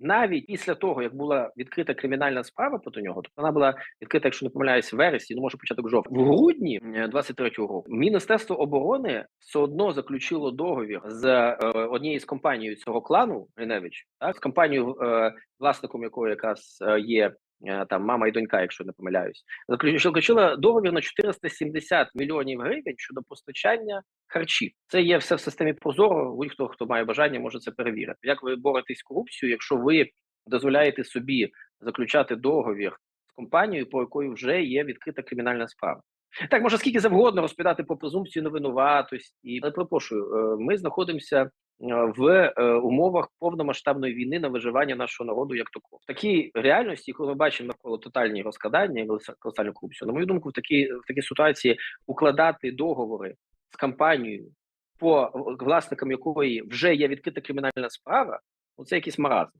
навіть після того, як була відкрита кримінальна справа проти нього, тобто вона була відкрита, якщо не помиляюсь, в вересні, ну може початок жовтня. В грудні е, 23-го року Міністерство оборони все одно заключило договір з е, однією з компанією цього клану Гриневич, так з компанією, е, власником якої якраз е, є. е, Там мама і донька, якщо не помиляюсь, заключила договір на 470 мільйонів гривень щодо постачання харчів. Це є все в системі Прозоро. Будь-хто хто має бажання, може це перевірити. Як ви боретесь з корупцією, якщо ви дозволяєте собі заключати договір з компанією, по якої вже є відкрита кримінальна справа? Так, може скільки завгодно розповідати про презумпцію невинуватості, але перепрошую, е, ми знаходимося е, в е, умовах повномасштабної війни на виживання нашого народу як такого. В такій реальності, коли ми бачимо навколо тотальні розкрадання і колосальну корупцію, на мою думку, в такій в такій ситуації укладати договори компанією, по власникам якої вже є відкрита кримінальна справа, ну це якийсь маразм.